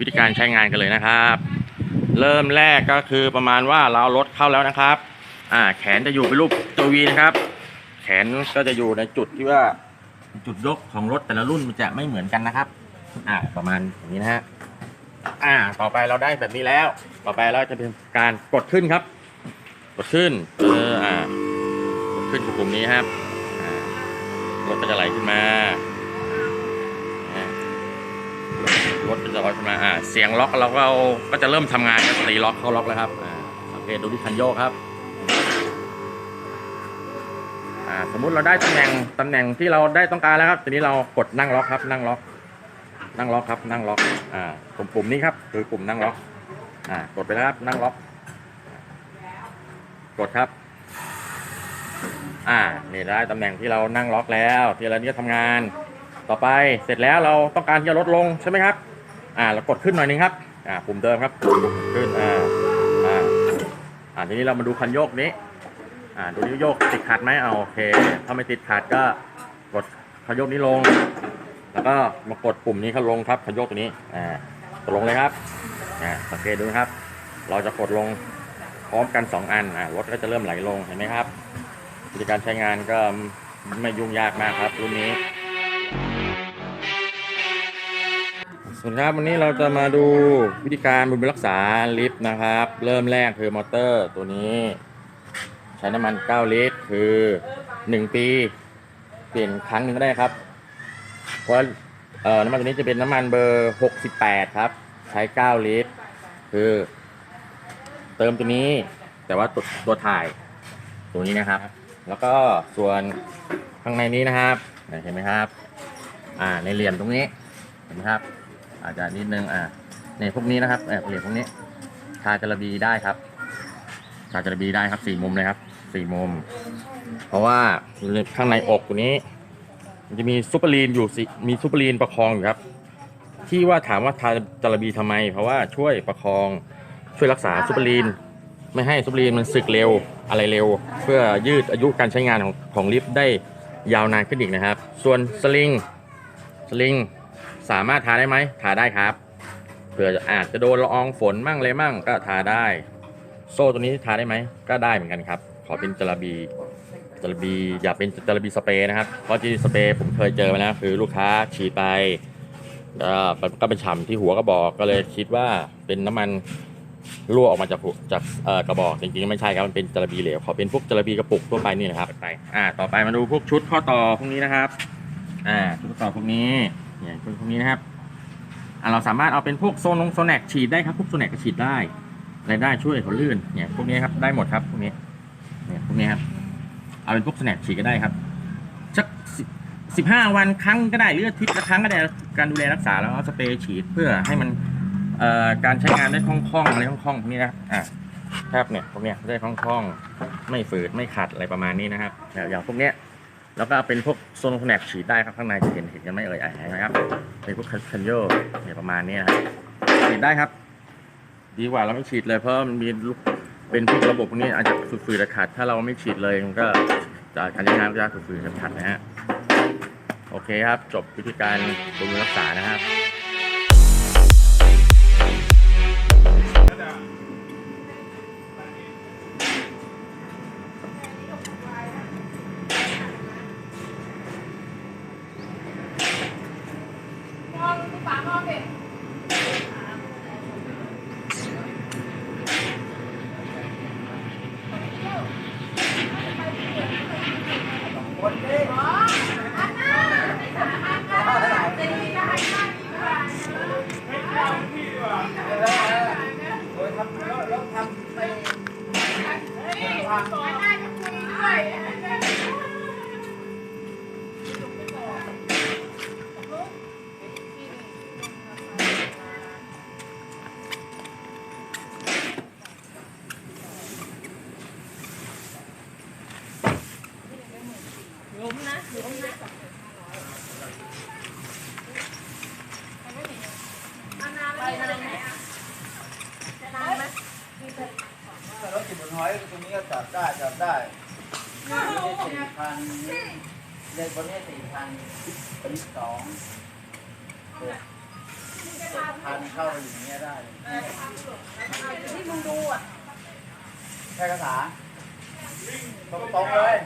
วิธีการใช้งานกันเลยนะครับ เริ่มแรกก็คือประมาณว่าเรารถเข้าแล้วนะครับ อ่าแขนจะอยู่เป็นรูปตัววีนะครับ แขนก็จะอยู่ในจุดที่ว่าจุดยกของรถแต่ละรุ่นมันจะไม่เหมือนกันนะครับ อ่าประมาณอย่างนี้นะฮะอ่า ต่อไปเราได้แบบนี้แล้ว ต่อไปเราจะเป็นการกดขึ้นครับ กดขึ้น เอออ่ากดขึ้นคือปุ่มนี้ครับรถก็จะไหลขึ้นมา รถก็จะลอยขึ้นมาอ่าเสียงล็อกเราก็ก็จะเริ่มทำงานตีล็อกเข้าล็อกแล้วครับอ่าสังเกตดูที่คันโยกครับอ่าสมมุติเราได้ตำแหน่งตำแหน่งที่เราได้ต้องการแล้วครับ ทีนี้เรากดนั่งล็อกครับ นั่งล็อก นั่งล็อกครับ นั่งล็อกอ่าปุ่มปุ่มนี้ครับคือปุ่มนั่งล็อกอ่ากดไปแล้วครับนั่งล็อก กดครับ อ่านี่ได้ตำแหน่งที่เรานั่งล็อกแล้ว ที่เรานี้ทำงาน ต่อไปเสร็จแล้วเราต้องการที่จะลดลงใช่ไหมครับ อ่าเรากดขึ้นหน่อยนึงครับอ่าปุ่มเดิมครับขึ้นอ่าอ่าอ่าทีนี้เรามาดูคันโยกนี้อ่าดูนิ้วโยกติดขัดไหมเอาโอเค ถ้าไม่ติดขัดก็กดคันโยกนี้ลง แล้วก็มากดปุ่มนี้เขาลงครับคันโยกตัวนี้อ่ากดลงเลยครับอ่าสังเกตดูนะครับ เราจะกดลงพร้อมกันสองอันอ่ารถก็จะเริ่มไหลลงเห็นไหมครับวิธีการใช้งานก็ไม่ยุ่งยากมากครับรุ่นนี้ สวัสดีครับวันนี้เราจะมาดูวิธีการบำรุงรักษาลิฟต์นะครับ เริ่มแรกคือมอเตอร์ตัวนี้ ใช้น้ำมัน 9 ลิตร คือ 1 ปี เปลี่ยนครั้งหนึ่งก็ได้ครับ เพราะเอ่อน้ำมันตัวนี้จะเป็นน้ำมันเบอร์ 68 ครับ ใช้ 9 ลิตร คือ เติมตัวนี้ แต่ว่าตัวตัวถ่ายตัวนี้นะครับ แล้วก็ส่วนข้างในนี้นะครับเห็นไหมครับ อ่าในเหลี่ยมตรงนี้เห็นไหมครับ อาจจะนิดนึงอ่าในพวกนี้นะครับเออเหลี่ยมพวกนี้ทาจระบีได้ครับทาจระบีได้ครับสี่มุมเลยครับสี่มุม เพราะว่าข้างในอกตัวนี้ มันจะมีซูเปอร์ลีนอยู่สิมีซูเปอร์ลีนประคองอยู่ครับ ที่ว่าถามว่าทาจระบีทำไม เพราะว่าช่วยประคองช่วยรักษาซูเปอร์ลีนไม่ให้ซูเปอร์ลีนมันสึกเร็วอะไรเร็ว เพื่อยืดอายุการใช้งานของของลิฟต์ได้ยาวนานขึ้นอีกนะครับ ส่วนสลิงสลิง สามารถทาได้ไหมทาได้ครับเผื่ออาจจะโดนละอองฝนมั่งอะไรมั่งก็ทาได้ โซ่ตัวนี้ทาได้ไหมก็ได้เหมือนกันครับ ขอเป็นจระบีจระบีอย่าเป็นจระบีสเปรย์นะครับเพราะจระบีสเปรย์ผมเคยเจอมาแล้วคือลูกค้าฉีดไปก็เป็นฉ่ำที่หัวกระบอกก็เลยคิดว่าเป็นน้ำมันรั่วออกมาจากจากกระบอกจริงๆไม่ใช่ครับมันเป็นจระบีเหลวขอเป็นพวกจระบีกระปุกทั่วไปนี่นะครับไปอ่าต่อไปมาดูพวกชุดข้อต่อพวกนี้นะครับอ่าชุดข้อต่อพวกนี้ เนี่ยพวกนี้นะครับอ่าเราสามารถเอาเป็นพวกโซนงโซนแนกฉีดได้ครับพวกโซนแนกก็ฉีดได้อะไรได้ช่วยเขาลื่นเนี่ยพวกนี้ครับได้หมดครับพวกนี้เนี่ยพวกนี้ครับเอาเป็นพวกโซแนกฉีดก็ได้ครับสักสิบห้าวันครั้งก็ได้หรืออาทิตย์ละครั้งก็ได้การดูแลรักษาแล้วเอาสเปรย์ฉีดเพื่อให้มันเอ่อการใช้งานได้คล่องๆอะไรคล่องๆพวกนี้นะครับอะครับเนี่ยพวกเนี้ยได้คล่องๆไม่ฝืดไม่ขัดอะไรประมาณนี้นะครับแบบอย่างพวกเนี้ย แล้วก็เป็นพวกโซนแผนกฉีดได้ครับข้างในจะเห็นเห็นกันไหมเอ่ยอะเห็นไหมครับเป็นพวกคันโยเนี่ยประมาณนี้นะครับฉีดได้ครับ ดีกว่าเราไม่ฉีดเลยเพราะมันมีลูกเป็นพวกระบบพวกนี้อาจจะฝืดๆขัดถ้าเราไม่ฉีดเลยมันก็การใช้งานก็จะฝืดๆขัดนะฮะโอเคครับ จบวิธีการบำรุงรักษานะครับ ล้ด้วย อยตรงนี้ก็จับได้จับได้นี่สี่พันเลยบนนี้สี่พันอันนี้สองพันเข้าไปอย่างเงี้ยได้ที่มึงดูอะใช่คาถาตรงๆเลย